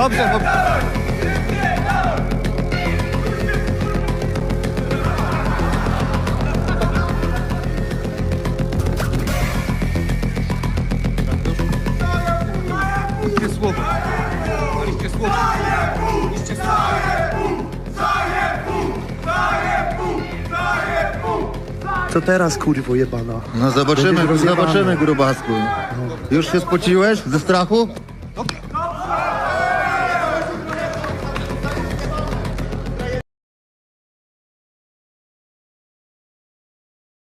dobrze, bo... Liczcie słowo. Liczcie słowo. Liczcie. Co teraz, kurwo jebana? No zobaczymy, Będziesz rozjebany. zobaczymy grubasku. Już się spociłeś ze strachu? Dobra.